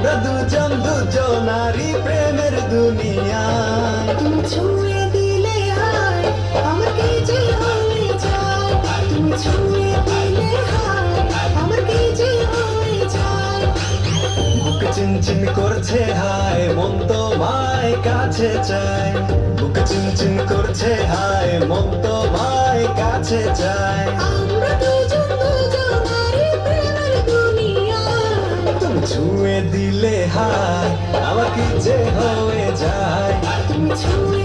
আমরা দুজন নারী প্রেমের দুনিয়া। তুমি ছুঁয়ে দিলে হায় আমাকে যে করছে হায় মন ভাই কাছে চায়। বুক চিনচিন করছে হায় মন ভাই কাছে চায়। ছুঁয়ে দিলে হাত আমাকে যে হয়ে যায়? তুমি ছুঁয়ে